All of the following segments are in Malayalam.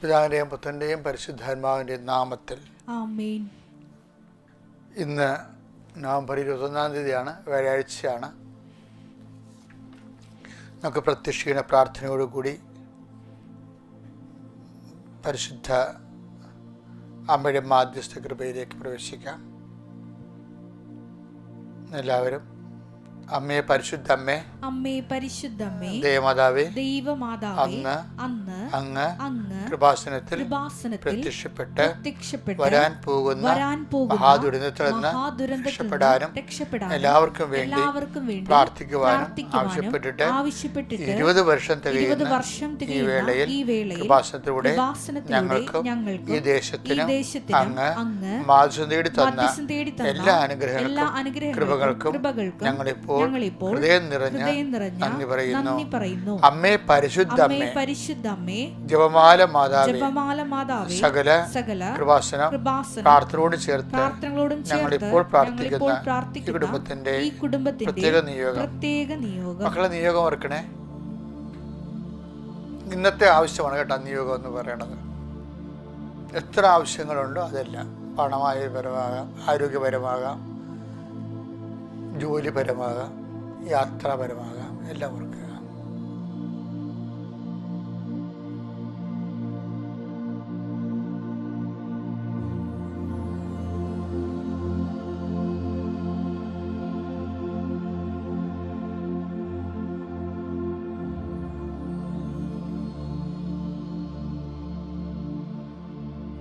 പിതാവിന്റെയും പുത്രന്റെയും പരിശുദ്ധാത്മാവിന്റെയും നാമത്തിൽ ഇന്ന് നവംബർ ഇരുപത്തൊന്നാം തീയതിയാണ് വ്യാഴാഴ്ചയാണ്. നമുക്ക് പ്രത്യക്ഷിക്കുന്ന പ്രാർത്ഥനയോടുകൂടി പരിശുദ്ധ അമ്മയുടെ മാധ്യസ്ഥ കൃപയിലേക്ക് പ്രവേശിക്കാം. എല്ലാവരും അമ്മയെ പരിശുദ്ധ അമ്മേ അമ്മേ പരിശുദ്ധമ്മേ ദേവമാതാവേ ദൈവമാതാവേ അന്ന് അന്ന് അങ്ങ് അങ്ങ് കൃപാസനത്തിൽ കൃപാസനത്തിൽ പ്രത്യക്ഷപ്പെട്ട് പ്രത്യക്ഷപ്പെട്ട് വരാൻ പോകുന്ന വരാൻ പോകുന്ന മഹാദുരന്തത്തിൽ നിന്ന് രക്ഷപ്പെടാനും രക്ഷപ്പെടാനും എല്ലാവർക്കും വേണ്ടി എല്ലാവർക്കും വേണ്ടി പ്രാർത്ഥിക്കുവാനും ആവശ്യപ്പെട്ടിട്ട് ആവശ്യപ്പെട്ടിട്ട് ഇരുപത് വർഷം ഇരുപത് തികയുന്ന വർഷം ഈ വേളയിൽ ഈ വേളയിൽ കൃപാസനത്തിലൂടെ ഞങ്ങൾക്ക് ഈ ദേശത്തിനും അങ്ങ് അങ്ങ് മാധ്യസം തേടി തന്ന മധ്യസ്ഥം എല്ലാ അനുഗ്രഹങ്ങളും അനുഗ്രഹങ്ങൾക്കും കൃപകൾക്കും ഞങ്ങളിപ്പോൾ ഞങ്ങളിപ്പോൾ ഹൃദയം നിറഞ്ഞ നന്ദി പറയുന്നു. അമ്മേ പരിശുദ്ധ അമ്മേ പരിശുദ്ധ അമ്മേ. ജപമാല മാതാവേ. ജപമാല മാതാവേ. സകല സകല കൃപാസന കൃപാസനം പ്രാർത്ഥനയോട് ചേർത്ത് പ്രാർത്ഥനകളോടും ഞങ്ങളിപ്പോൾ പ്രാർത്ഥിക്കുന്ന ഈ കുടുംബത്തിന്റെ ഈ കുടുംബത്തിന്റെ പ്രത്യേക നിയോഗം. പ്രത്യേക നിയോഗം. മക്കളെ നിയോഗം ഓർക്കണേ. ഇന്നത്തെ ആവശ്യമാണ് കേട്ടോ നിയോഗം എന്ന് പറയണത്. എത്ര ആവശ്യങ്ങളുണ്ടോ അതെല്ലാം. പണമായ പരമാകാം ആരോഗ്യപരമാകാം. ജോലിപരമാകാം യാത്രാപരമാകാം എല്ലാം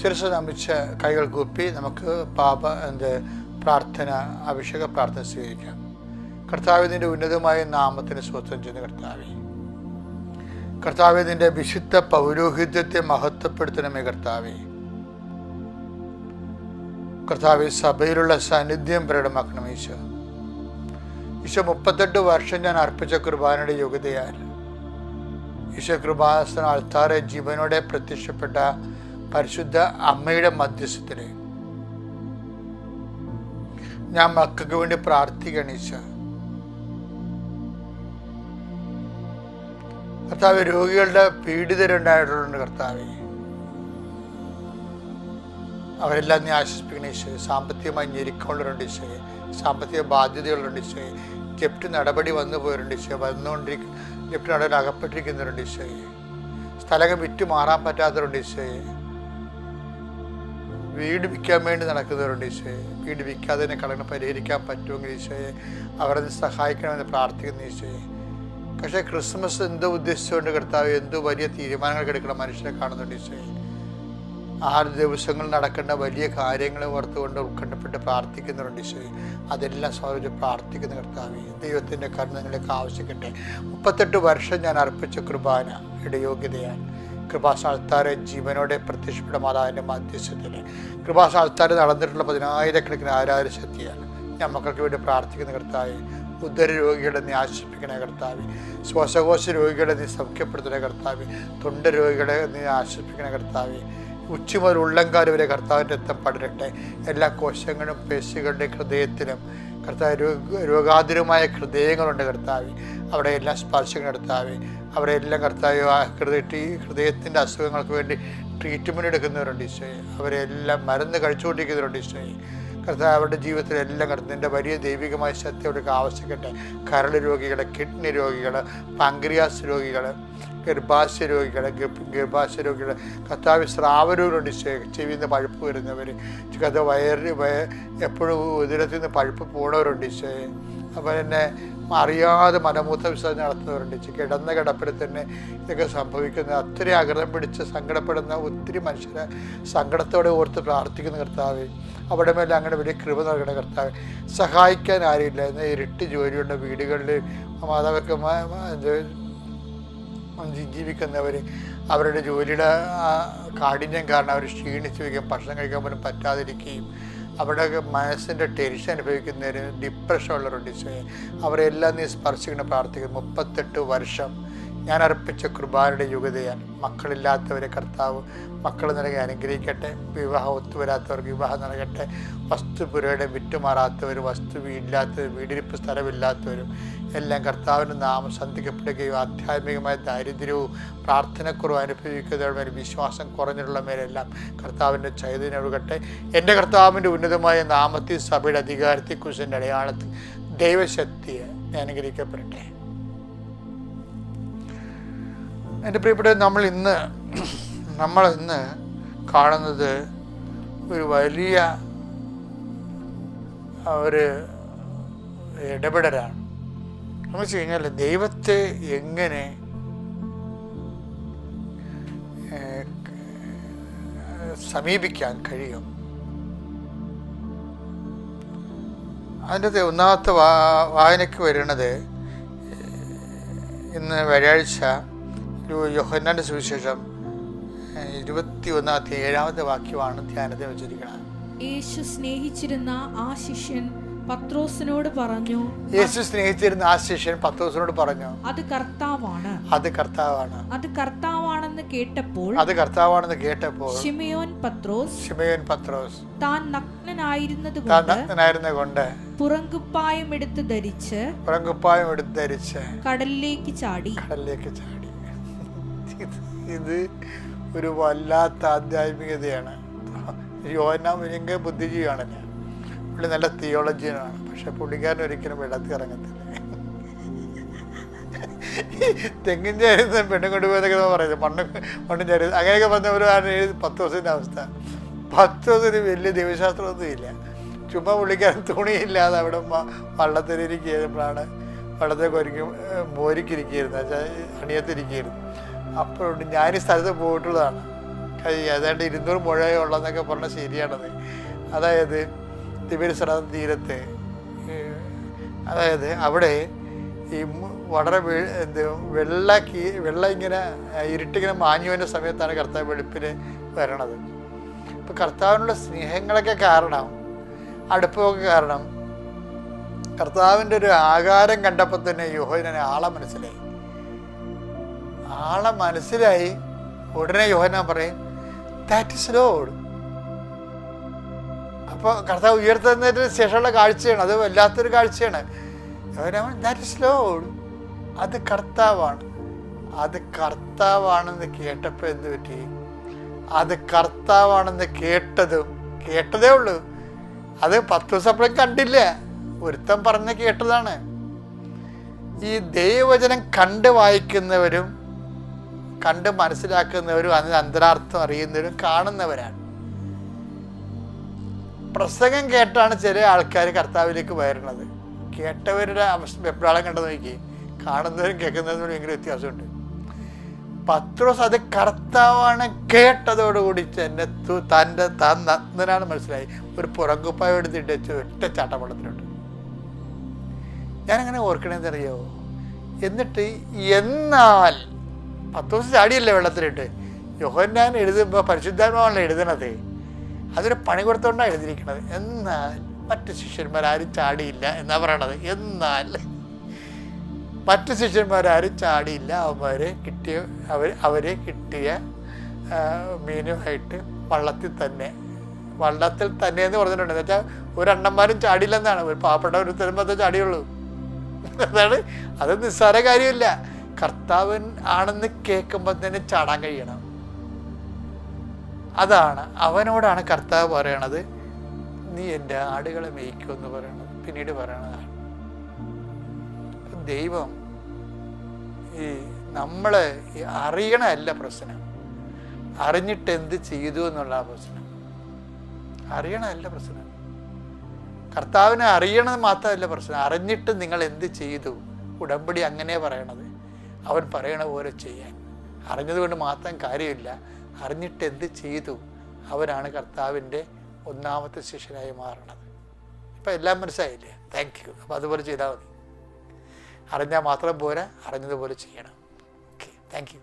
ശിരസ് നമിച്ച് കൈകൾ കൂപ്പി നമുക്ക് പാപ എന്ത് പ്രാർത്ഥന അഭിഷേക പ്രാർത്ഥന സ്വീകരിക്കാം. കർത്താവിന്റെ ഉന്നതമായ നാമത്തിന് സ്വത്വം ചെയ്യുന്ന കർത്താവെ. കർത്താവിന്റെ വിശുദ്ധ പൗരോഹിത്യത്തെ മഹത്വപ്പെടുത്തണമേ കർത്താവെ. കർത്താവ് സഭയിലുള്ള സാന്നിധ്യം പ്രകടമാക്കണം ഈശോ. ഈശോ മുപ്പത്തെട്ട് വർഷം ഞാൻ അർപ്പിച്ച കുർബാനയുടെ യോഗ്യതയാൽ ഈശോ കൃപാസന ആൾത്താറെ ജീവനോടെ പ്രത്യക്ഷപ്പെട്ട പരിശുദ്ധ അമ്മയുടെ മധ്യസ്ഥത്തിന് ഞാൻ മക്കൾക്ക് വേണ്ടി പ്രാർത്ഥി ഗണിച്ച കർത്താവ് രോഗികളുടെ പീഡിതരുണ്ടായിട്ടുണ്ട് കർത്താവ്. അവരെല്ലാം നീ ആശ്വസിപ്പിക്കണ ഈശോയെ സാമ്പത്തികമായി ഞെരുക്കമുള്ളവരുണ്ട് ഈശോയെ സാമ്പത്തിക ബാധ്യതകളുണ്ട് ഈശോയെ ജപ്റ്റ് നടപടി വന്നു പോയവരുണ്ട് ഈശോയെ വന്നുകൊണ്ടിരിക്കും ജപ്റ്റ് നടപടി അകപ്പെട്ടിരിക്കുന്നവരുണ്ട് ഈശോയെ സ്ഥലം വിറ്റ് മാറാൻ പറ്റാത്തവരുണ്ട് ഈശോയെ വീട് വിൽക്കാൻ വേണ്ടി നടക്കുന്നവരുണ്ട് ഈശോയെ വീട് വിൽക്കാതെ തന്നെ കടങ്ങൾ പരിഹരിക്കാൻ പറ്റുമെങ്കിൽ ഈശോയെ അവരെ സഹായിക്കണമെന്ന് പ്രാർത്ഥിക്കുന്നു ഈശോയെ പക്ഷേ ക്രിസ്മസ് എന്തോ ഉദ്ദേശിച്ചുകൊണ്ട് കർത്താവ് എന്തോ വലിയ തീരുമാനങ്ങൾ എടുക്കണം മനുഷ്യനെ കാണുന്നുണ്ട് ഈശോയെ ആറ് ദിവസങ്ങൾ നടക്കേണ്ട വലിയ കാര്യങ്ങൾ ഓർത്തുകൊണ്ട് ഉത്കണ്ഠപ്പെട്ട് പ്രാർത്ഥിക്കുന്നുണ്ട് ഈശോയെ അതെല്ലാം സമർപ്പിച്ച് പ്രാർത്ഥിക്കുന്ന കർത്താവ്. ദൈവത്തിന്റെ കരുണ ആവശ്യിക്കട്ടെ മുപ്പത്തെട്ട് വർഷം ഞാൻ അർപ്പിച്ച കുർബാന. ഇടയോഗ്യതയാണ് കൃപാസ്ഥാനത്താരെ ജീവനോടെ പ്രത്യക്ഷപ്പെട്ട മാതാവിന്റെ മധ്യസ്ഥത്തിൽ കൃപാസ്ഥാനത്താരെ നടന്നിട്ടുള്ള പതിനായിരക്കണക്കിന് ആരാധന ശക്തിയാണ്. ഞാൻ മക്കൾക്ക് വേണ്ടി പ്രാർത്ഥിക്കുന്ന കർത്താവ് ഉദര രോഗികളെ നീ കർത്താവ്. ശ്വാസകോശ രോഗികളെ നീ സൗഖ്യപ്പെടുത്തുന്ന കർത്താവ്. തൊണ്ട രോഗികളെ നീ ആശ്വസിപ്പിക്കണ കർത്താവ്. ഉച്ച മുതൽ ഉള്ളങ്കാൽ വരെ കർത്താവിന്റെ രക്തം പടരട്ടെ. എല്ലാ കോശങ്ങളും പേശികളുടെ ഹൃദയത്തിലും കർത്താവ് രോഗ രോഗാതുരമായ ഹൃദയങ്ങളുണ്ട് കർത്താവ്. അവിടെ എല്ലാ സ്പർശങ്ങളും കർത്താവ്. അവിടെ എല്ലാം കർത്താവ് ഹൃദയ ഹൃദയത്തിന്റെ അസുഖങ്ങൾക്ക് വേണ്ടി ട്രീറ്റ്മെന്റ് എടുക്കുന്നവരുണ്ട് ഈശോയെ. അവരെല്ലാം മരുന്ന് കഴിച്ചുകൊണ്ടിരിക്കുന്നവരുണ്ട് ഈശോയെ. കർത്താവ് അവരുടെ ജീവിതത്തിലെല്ലാം എല്ലാം കർത്താവിന്റെ വലിയ ദൈവികമായ ശക്തി അവർക്ക് ആവശ്യപ്പെട്ടെ കരൾ രോഗികൾ കിഡ്നി രോഗികൾ പാങ്ക്രിയാസ് രോഗികൾ ഗർഭാശയ രോഗികൾ ഗർഭാശയ രോഗികൾ. കർത്താവ് സ്രാവരോഗങ്ങളുണ്ട് ചെവിയിൽ നിന്ന് പഴുപ്പ് വരുന്നവർ കഥ വയറ് വയ എപ്പോഴും ഉദരത്തിൽ നിന്ന് പഴുപ്പ് പോണവരുണ്ട് ഈശോയെ. അപ്പോൾ തന്നെ അറിയാതെ മലമൂത്ര വിസർജനം നടത്തുന്നവരുണ്ട് കിടന്ന കിടപ്പിൽ തന്നെ ഇതൊക്കെ സംഭവിക്കുന്നത് അത്രയും അകൃതം പിടിച്ച് സങ്കടപ്പെടുന്ന ഒത്തിരി മനുഷ്യരെ സങ്കടത്തോടെ ഓർത്ത് പ്രാർത്ഥിക്കുന്ന കർത്താവ് അവിടെ മേലെ അങ്ങനെ വലിയ കൃപ നൽകണ കർത്താവ് സഹായിക്കാൻ ആരുമില്ല. എന്ന ഇരുട്ട് ജോലിയുള്ള വീടുകളിൽ മാതാവൊക്കെ മ- മ- ഇത് ജി- ജീവിക്കുന്നവർ അവരുടെ ജോലിയുടെ കാഠിന്യം കാരണം അവർ ക്ഷീണിച്ച് വയ്ക്കുകയും ഭക്ഷണം കഴിക്കാൻ പോലും പറ്റാതിരിക്കുകയും അവരുടെ മനസ്സിന്റെ ടെൻഷൻ അനുഭവിക്കുന്നതിന് ഡിപ്രഷൻ ഉള്ളവരുണ്ട് അവരെല്ലാം നീ സ്പർശിക്കണം പ്രാർത്ഥിക്കുന്നു. മുപ്പത്തെട്ട് വർഷം ഞാൻ അർപ്പിച്ച കുർബാനയുടെ യുഗതയാൽ മക്കളില്ലാത്തവരെ കർത്താവ് മക്കൾ നൽകി അനുഗ്രഹിക്കട്ടെ വിവാഹം ഒത്തുവരാത്തവർക്ക് വിവാഹം നൽകട്ടെ വസ്തുപുരയുടെ വിറ്റുമാറാത്തവർ വസ്തു ഇല്ലാത്തവർ വീടിരിപ്പ് സ്ഥലമില്ലാത്തവരും എല്ലാം കർത്താവിന്റെ നാമം സന്ധിക്കപ്പെടുകയും ആധ്യാത്മികമായ ദാരിദ്ര്യവും പ്രാർത്ഥനക്കുറവ് അനുഭവിക്കുന്നവരുടെ മേൽ വിശ്വാസം കുറഞ്ഞിട്ടുള്ള മേലെല്ലാം കർത്താവിന്റെ ചൈതന്യം ഒഴുകട്ടെ. എന്റെ കർത്താവിന്റെ ഉന്നതമായ നാമത്തിൽ സഭയുടെ അധികാരത്തെക്കുറിച്ച് എന്റെ അടയാളത്തിൽ ദൈവശക്തിയെ അനുഗ്രഹിക്കപ്പെടട്ടെ. എന്റെ പ്രിയപ്പെട്ട നമ്മൾ ഇന്ന് നമ്മൾ ഇന്ന് കാണുന്നത് ഒരു വലിയ ഒരു ഇടപെടലാണ്. എന്ന് വെച്ച് കഴിഞ്ഞാൽ ദൈവത്തെ എങ്ങനെ സമീപിക്കാൻ കഴിയും? അതിന്റെ ഒന്നാമത്തെ വാ വായനയ്ക്ക് വരുന്നത് ഇന്ന് വ്യാഴാഴ്ച യോഹന്നാന്റെ സുവിശേഷം ഇരുപത്തി ഒന്നാമത്തെ ഏഴാമത്തെ വാക്യമാണ് ധ്യാനത്തെ വെച്ചിരിക്കുന്നത്. യേശു സ്നേഹിച്ചിരുന്ന ആ ശിഷ്യൻ പത്രോസിനോട് പറഞ്ഞു യേശു സ്നേഹിച്ചിരുന്ന ആ ശിഷ്യൻ പത്രോസിനോട് പറഞ്ഞു അത് കർത്താവാണ്. അത് കർത്താവാണ്. അത് കർത്താവാണെന്ന് കേട്ടപ്പോൾ അത് കർത്താവാണെന്ന് കേട്ടപ്പോൾ ഷിമയോൻ പത്രോസ് ഷിമയോൻ പത്രോസ് താൻ നഗ്നനായിരുന്നത് താൻ നഗ്നനായിരുന്ന കൊണ്ട് പുറങ്കുപ്പായം എടുത്ത് ധരിച്ച് പുറങ്കുപ്പായം എടുത്ത് ധരിച്ച് കടലിലേക്ക് ചാടി. കടലിലേക്ക് ചാടി. ഇത് ഇത് ഒരു വല്ലാത്ത ആധ്യാത്മികതയാണ്. യോന ഭയങ്കര ബുദ്ധിജീവിയാണ് ഞാൻ. പുള്ളി നല്ല തിയോളജിയനാണ് പക്ഷെ പുള്ളിക്കാരൻ ഒരിക്കലും വെള്ളത്തിൽ ഇറങ്ങത്തില്ല. തെങ്ങിൻ ചേരുന്ന പെണ്ണും കൊണ്ടുപോയതൊക്കെ പറയുന്നത്. മണ്ണും മണ്ണും ചേരുന്നത് അങ്ങനെയൊക്കെ പറഞ്ഞവരാണ് എഴുതി പത്ത് ദിവസത്തിന്റെ അവസ്ഥ. പത്ത് ദിവസത്തിന് വലിയ ദൈവശാസ്ത്രമൊന്നും ഇല്ല. ചുമ്മാ പുള്ളിക്കാരൻ തുണിയില്ലാതെ അവിടെ വള്ളത്തിലിരിക്കുമ്പോഴാണ് വള്ളത്തെ കൊരിക്കും മോരിക്കിരിക്കുകയായിരുന്നു. അണിയത്തിരിക്കുകയായിരുന്നു. അപ്പോഴുണ്ട്. ഞാൻ ഈ സ്ഥലത്ത് പോയിട്ടുള്ളതാണ്. ഏതാണ്ട് ഇരുന്നൂറ് മുഴയേ ഉള്ളതെന്നൊക്കെ പറഞ്ഞാൽ ശരിയാണത്. അതായത് തിരുവനന്തപുരം തീരത്ത് അതായത് അവിടെ ഈ വളരെ എന്ത് വെള്ള കീ വെള്ളം ഇങ്ങനെ ഇരുട്ടിങ്ങനെ മാഞ്ഞു വരുന്ന സമയത്താണ് കർത്താവ് വെളുപ്പിന് വരണത്. ഇപ്പം കർത്താവിനുള്ള സ്നേഹങ്ങളൊക്കെ കാരണം അടുപ്പമൊക്കെ കാരണം കർത്താവിന്റെ ഒരു ആകാരം കണ്ടപ്പോൾ തന്നെ യോഹനനെ ആളെ മനസ്സിലായി. ആളെ മനസ്സിലായി. ഉടനെ യോഹന പറയും ദാറ്റ് ഇസ് ലോഡ് അപ്പോൾ കർത്താവ് ഉയർത്തുന്നതിന് ശേഷമുള്ള കാഴ്ചയാണ് അത് വല്ലാത്തൊരു കാഴ്ചയാണ്. ദാറ്റ് ഇസ് ലോഡ് അത് കർത്താവാണ്. അത് കർത്താവാണെന്ന് കേട്ടപ്പോൾ എന്ത് പറ്റി? അത് കർത്താവാണെന്ന് കേട്ടതും കേട്ടതേ ഉള്ളൂ. അത് പത്ത് ദിവസം അപ്പോഴും കണ്ടില്ല. ഒരുത്തം പറഞ്ഞ് കേട്ടതാണ്. ഈ ദൈവവചനം കണ്ട് വായിക്കുന്നവരും കണ്ട് മനസ്സിലാക്കുന്നവരും അതിന് അന്തരാർത്ഥം അറിയുന്നവരും കാണുന്നവരാണ്. പ്രസംഗം കേട്ടാണ് ചില ആൾക്കാർ കർത്താവിലേക്ക് വരുന്നത് കേട്ടവരുടെ വെപ്രാളം കണ്ടു നോക്കി കാണുന്നവരും കേൾക്കുന്നവരും ഭയങ്കര വ്യത്യാസമുണ്ട്. പത്രോസ് അത് കർത്താവാണ് കേട്ടതോടുകൂടി എന്നെ തന്റെ താൻ നഗ്നനാണ് മനസ്സിലായി. ഒരു പുറങ്കുപ്പായ എടുത്തിട്ട് വെച്ച് ഒറ്റ ചാട്ടവെള്ളത്തിലുണ്ട് ഞാനങ്ങനെ ഓർക്കണേന്നറിയോ എന്നിട്ട് എന്നാൽ പത്രോസ് ചാടിയല്ലേ വെള്ളത്തിലിട്ട്. യോഹന്നാൻ എഴുതുമ്പോൾ പരിശുദ്ധാത്മാവാണല്ലോ എഴുതണത്. അതൊരു പണി കൊടുത്തോണ്ടാണ് എഴുതിയിരിക്കുന്നത് എന്നാൽ മറ്റു ശിഷ്യന്മാരാരും ചാടിയില്ല എന്നാ പറയണത്. എന്നാൽ മറ്റു ശിഷ്യന്മാരാരും ചാടിയില്ല. അവന്മാരെ കിട്ടിയ അവർ അവരെ കിട്ടിയ മീനുമായിട്ട് വള്ളത്തിൽ തന്നെ വള്ളത്തിൽ തന്നെ എന്ന് പറഞ്ഞിട്ടുണ്ട്. എന്ന് വെച്ചാൽ ഒരെണ്ണന്മാരും ചാടിയില്ലെന്നാണ്. ഒരു പാവപ്പെട്ട ഒരു തരുമ്പോൾ ചാടിയുള്ളൂ. അതാണ് അത് നിസ്സാര കാര്യമില്ല. കർത്താവൻ ആണെന്ന് കേൾക്കുമ്പോൾ തന്നെ ചാടാൻ കഴിയണം. അതാണ് അവനോടാണ് കർത്താവ് പറയണത്. നീ എന്റെ ആടുകളെ മേയ്ക്കുമെന്ന് പറയണത്. പിന്നീട് പറയണതാണ് ദൈവം ഈ നമ്മളെ അറിയണമല്ല പ്രശ്നം. അറിഞ്ഞിട്ട് എന്ത് ചെയ്തു എന്നുള്ള പ്രശ്നം. അറിയണമല്ല പ്രശ്നം. കർത്താവിനെ അറിയണത് മാത്രമല്ല പ്രശ്നം. അറിഞ്ഞിട്ട് നിങ്ങൾ എന്ത് ചെയ്തു? ഉടമ്പടി അങ്ങനെ പറയണത്. അവൻ പറയണ പോലെ ചെയ്യാൻ. അറിഞ്ഞതുകൊണ്ട് മാത്രം കാര്യമില്ല. അറിഞ്ഞിട്ട് എന്ത് ചെയ്തു? അവനാണ് കർത്താവിന്റെ ഒന്നാമത്തെ ശിഷ്യനായി മാറണത്. ഇപ്പം എല്ലാം മനസ്സിലായില്ലേ? താങ്ക് യു അപ്പം അതുപോലെ ചെയ്താൽ മതി. അറിഞ്ഞാൽ മാത്രം പോരാ അറിഞ്ഞതുപോലെ ചെയ്യണം. Okay thank you